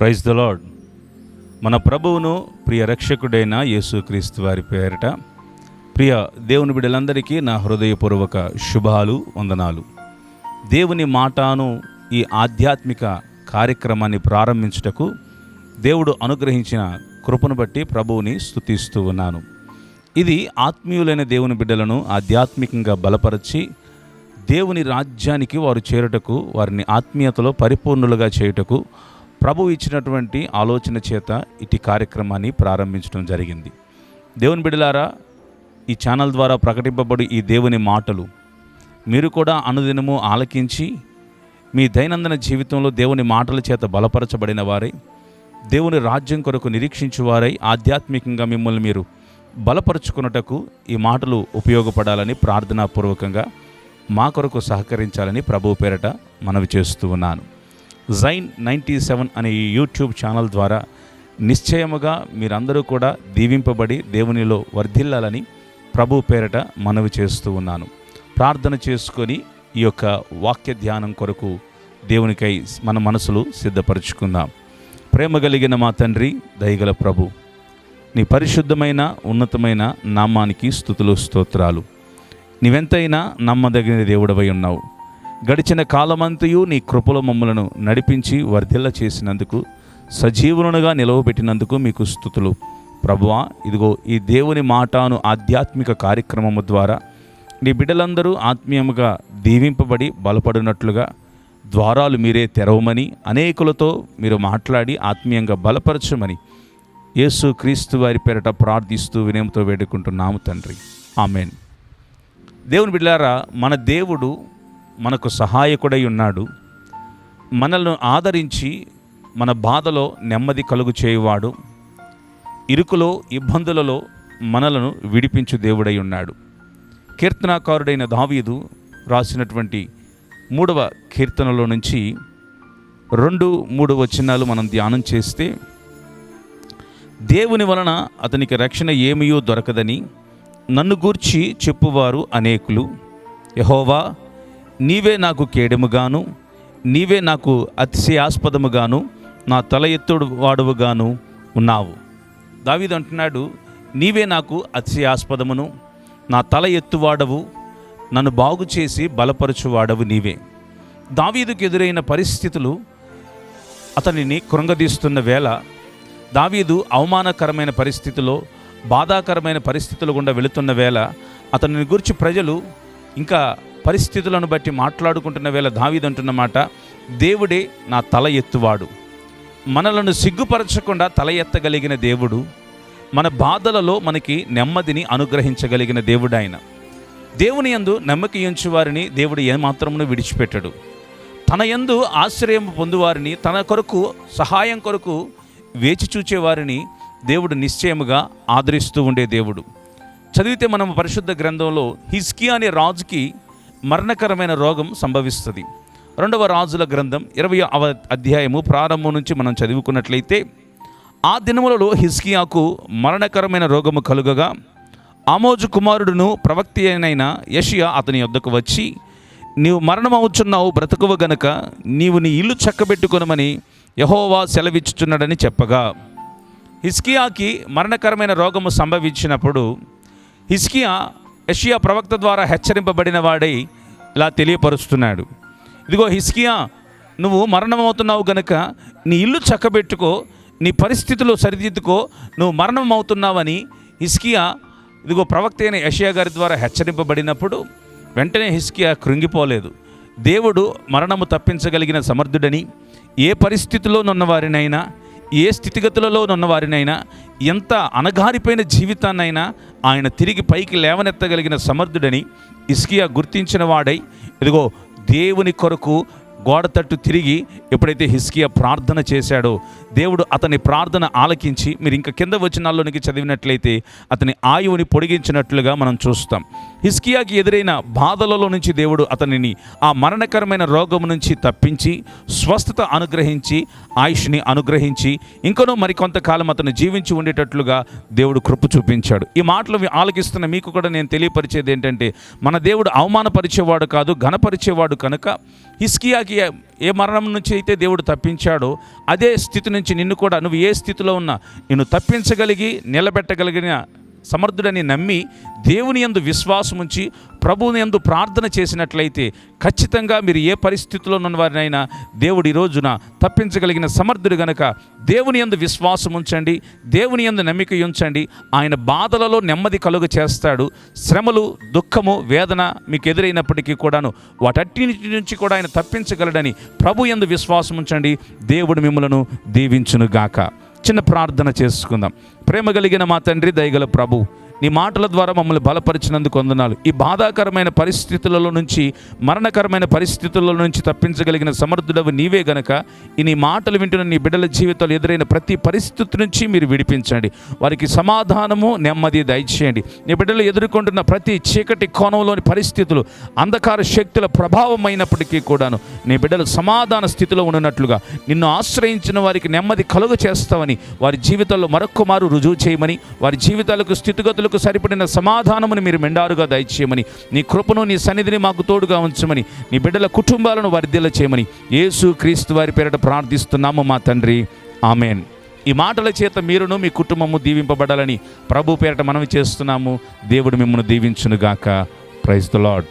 Praise the lord మన ప్రభువును ప్రియ రక్షకుడైన యేసుక్రీస్తు వారి పేరిట ప్రియ దేవుని బిడ్డలందరికీ నా హృదయపూర్వక శుభాలు వందనాలు. దేవుని మాటను ఈ ఆధ్యాత్మిక కార్యక్రమాన్ని ప్రారంభించుటకు దేవుడు అనుగ్రహించిన కృపను బట్టి ప్రభువుని స్తుతిస్తూ ఉన్నాను. ఇది ఆత్మీయులైన దేవుని బిడ్డలను ఆధ్యాత్మికంగా బలపరిచి దేవుని రాజ్యానికి వారు చేరుటకు వారిని ఆత్మీయతలో పరిపూర్ణులుగా చేయుటకు ప్రభు ఇచ్చినటువంటి ఆలోచన చేత ఇటు కార్యక్రమాన్ని ప్రారంభించడం జరిగింది. దేవుని బిడలారా ఈ ఛానల్ ద్వారా ప్రకటింపబడి ఈ దేవుని మాటలు మీరు కూడా అనుదినము ఆలకించి మీ దైనందిన జీవితంలో దేవుని మాటల చేత బలపరచబడిన వారై దేవుని రాజ్యం కొరకు నిరీక్షించువారై ఆధ్యాత్మికంగా మిమ్మల్ని మీరు బలపరుచుకున్నటకు ఈ మాటలు ఉపయోగపడాలని ప్రార్థనాపూర్వకంగా మా కొరకు సహకరించాలని ప్రభు పేరట మనవి చేస్తూ ఉన్నాను. జైన్ నైంటీ సెవెన్ అనే ఈ యూట్యూబ్ ఛానల్ ద్వారా నిశ్చయముగా మీరందరూ కూడా దీవింపబడి దేవునిలో వర్ధిల్లాలని ప్రభు పేరట మనవి చేస్తూ ఉన్నాను. ప్రార్థన చేసుకొని ఈ యొక్క వాక్య ధ్యానం కొరకు దేవునికై మన మనసులు సిద్ధపరచుకుందాం. ప్రేమ కలిగిన మా తండ్రి దయగల ప్రభు నీ పరిశుద్ధమైన ఉన్నతమైన నామానికి స్థుతులు స్తోత్రాలు. నీవెంతైనా నమ్మదగిన దేవుడవై ఉన్నావు. గడిచిన కాలమంతయు నీ కృపలో మమ్మలను నడిపించి వర్ధిల్ల చేసినందుకు సజీవునుగా నిలవబెట్టినందుకు మీకు స్థుతులు ప్రభువా ఇదిగో ఈ దేవుని మాటను ఆధ్యాత్మిక కార్యక్రమము ద్వారా నీ బిడ్డలందరూ ఆత్మీయముగా దీవింపబడి బలపడినట్లుగా ద్వారాలు మీరే తెరవమని అనేకులతో మీరు మాట్లాడి ఆత్మీయంగా బలపరచమని యేసు క్రీస్తు వారి పేరట ప్రార్థిస్తూ వినయంతో వేడుకుంటున్నాము తండ్రి. ఆమెన్. దేవుని బిడ్డారా మన దేవుడు మనకు సహాయకుడై ఉన్నాడు. మనల్ని ఆదరించి మన బాధలో నెమ్మది కలుగు చేయువాడు. ఇరుకులో ఇబ్బందులలో మనలను విడిపించు దేవుడై ఉన్నాడు. కీర్తనాకారుడైన దావీదు రాసినటువంటి మూడవ కీర్తనలో నుంచి రెండు మూడు వచనాలు మనం ధ్యానం చేస్తే దేవుని వలన అతనికి రక్షణ ఏమియో దొరకదని నన్ను గూర్చి చెప్పువారు అనేకులు. యహోవా నీవే నాకు కేడెముగాను నీవే నాకు అతిశయాస్పదముగాను నా తల ఎత్తుడు వాడువుగాను ఉన్నావు. దావీదు అంటున్నాడు నీవే నాకు అతిశయాస్పదమును నా తల ఎత్తువాడవు నన్ను బాగు చేసి బలపరచువాడవు నీవే. దావీదుకు ఎదురైన పరిస్థితులు అతనిని కృంగదీస్తున్న వేళ దావీదు అవమానకరమైన పరిస్థితిలో బాధాకరమైన పరిస్థితులు గుండా వెళుతున్న వేళ అతనిని గురించి ప్రజలు ఇంకా పరిస్థితులను బట్టి మాట్లాడుకుంటున్న వేళ దావిదంటున్నమాట దేవుడే నా తల ఎత్తువాడు. మనలను సిగ్గుపరచకుండా తల ఎత్తగలిగిన దేవుడు మన బాధలలో మనకి నెమ్మదిని అనుగ్రహించగలిగిన దేవుడు ఆయన. దేవుని యందు నమ్మకం వారిని దేవుడు ఏమాత్రమును విడిచిపెట్టడు. తన యందు ఆశ్రయం పొందువారిని తన కొరకు సహాయం కొరకు వేచి చూచేవారిని దేవుడు నిశ్చయముగా ఆదరిస్తూ ఉండే దేవుడు. చదివితే మనం పరిశుద్ధ గ్రంథంలో హిస్కియా అనే రాజుకి మరణకరమైన రోగం సంభవిస్తుంది. రెండవ రాజుల గ్రంథం ఇరవై అవ అధ్యాయము ప్రారంభం నుంచి మనం చదువుకున్నట్లయితే ఆ దినములలో హిస్కియాకు మరణకరమైన రోగము కలుగగా ఆమోజు కుమారుడును ప్రవక్తి అయిన యషియా అతని వద్దకు వచ్చి నీవు మరణమవుచున్నావు బ్రతుకువ గనక నీవు నీ ఇల్లు చక్కబెట్టుకొనమని యహోవా సెలవిచ్చుచున్నాడని చెప్పగా. హిస్కియాకి మరణకరమైన రోగము సంభవించినప్పుడు హిస్కియా యషియా ప్రవక్త ద్వారా హెచ్చరింపబడిన వాడై ఇలా తెలియపరుస్తున్నాడు. ఇదిగో హిస్కియా నువ్వు మరణమవుతున్నావు గనుక నీ ఇల్లు చక్కబెట్టుకో నీ పరిస్థితులు సరిదిద్దుకో నువ్వు మరణం అవుతున్నావని హిస్కియా ఇదిగో ప్రవక్త అయిన యషియా గారి ద్వారా హెచ్చరింపబడినప్పుడు వెంటనే హిస్కియా కృంగిపోలేదు. దేవుడు మరణము తప్పించగలిగిన సమర్థుడని ఏ పరిస్థితిలోనున్న వారినైనా ఏ స్థితిగతులలో ఉన్నవారినైనా ఎంత అనగారిపోయిన జీవితాన్నైనా ఆయన తిరిగి పైకి లేవనెత్తగలిగిన సమర్థుడని ఇస్కియా గుర్తించిన వాడై ఇదిగో దేవుని కొరకు గోడ తట్టు తిరిగి ఎప్పుడైతే హిస్కియా ప్రార్థన చేశాడో దేవుడు అతని ప్రార్థన ఆలకించి మీరు ఇంకా కింద వచనాల్లోనికి చదివినట్లయితే అతని ఆయువుని పొడిగించినట్లుగా మనం చూస్తాం. హిస్కియాకి ఎదురైన బాధలలో నుంచి దేవుడు అతనిని ఆ మరణకరమైన రోగం నుంచి తప్పించి స్వస్థత అనుగ్రహించి ఆయుష్ని అనుగ్రహించి ఇంకనూ మరికొంతకాలం అతను జీవించి ఉండేటట్లుగా దేవుడు కృప చూపించాడు. ఈ మాటలు ఆలకిస్తున్న మీకు కూడా నేను తెలియపరిచేది ఏంటంటే మన దేవుడు అవమానపరిచేవాడు కాదు ఘనపరిచేవాడు కనుక హిస్కియాకి ఏ- ఏ మరణం నుంచి అయితే దేవుడు తప్పించాడో అదే స్థితి నుంచి నిన్ను కూడా నువ్వు ఏ స్థితిలో ఉన్నా నిన్ను తప్పించగలిగి నిలబెట్టగలిగిన సమర్థుడని నమ్మి దేవుని యందు విశ్వాసముంచి ప్రభువుని యందు ప్రార్థన చేసినట్లయితే ఖచ్చితంగా మీరు ఏ పరిస్థితిలో ఉన్న వారినైనా దేవుడు ఈ రోజున తప్పించగలిగిన సమర్థుడు గనక దేవుని యందు విశ్వాసం ఉంచండి దేవుని యందు నమ్మిక ఉంచండి ఆయన బాధలలో నెమ్మది కలుగ చేస్తాడు శ్రమలు దుఃఖము వేదన మీకు ఎదురైనప్పటికీ కూడాను వాటన్నిటి నుంచి కూడా ఆయన తప్పించగలడని ప్రభు యందు విశ్వాసం ఉంచండి దేవుడు మిమ్మలను దీవించునుగాక. చిన్న ప్రార్థన చేసుకుందాం. ప్రేమ కలిగిన మా తండ్రి దయగల ప్రభు నీ మాటల ద్వారా మమ్మల్ని బలపరిచినందుకు వందనాలు. ఈ బాధాకరమైన పరిస్థితులలో నుంచి మరణకరమైన పరిస్థితుల నుంచి తప్పించగలిగిన సమర్థుడవు నీవే గనక ఈ నీ మాటలు వింటున్న నీ బిడ్డల జీవితాలు ఎదురైన ప్రతి పరిస్థితి నుంచి మీరు విడిపించండి. వారికి సమాధానము నెమ్మది దయచేయండి. నీ బిడ్డలు ఎదుర్కొంటున్న ప్రతి చీకటి కోణంలోని పరిస్థితులు అంధకార శక్తుల ప్రభావం అయినప్పటికీ కూడాను నీ బిడ్డలు సమాధాన స్థితిలో ఉన్నట్లుగా నిన్ను ఆశ్రయించిన వారికి నెమ్మది కలుగ చేస్తావని వారి జీవితాల్లో మరొక్క మారు రుజువు చేయమని వారి జీవితాలకు స్థితిగతులు స్థితిగతులకు సరిపడిన సమాధానమును మీరు మెండారుగా దయచేయమని నీ కృపను నీ సన్నిధిని మాకు తోడుగా ఉంచమని నీ బిడ్డల కుటుంబాలను వర్ధిల్ల చేయమని యేసు క్రీస్తు వారి పేరిట ప్రార్థిస్తున్నాము మా తండ్రి. ఆమెన్. ఈ మాటల చేత మీరును మీ కుటుంబము దీవింపబడాలని ప్రభు పేరిట మనవి చేస్తున్నాము. దేవుడు మిమ్మల్ని దీవించునుగాక. Praise the lord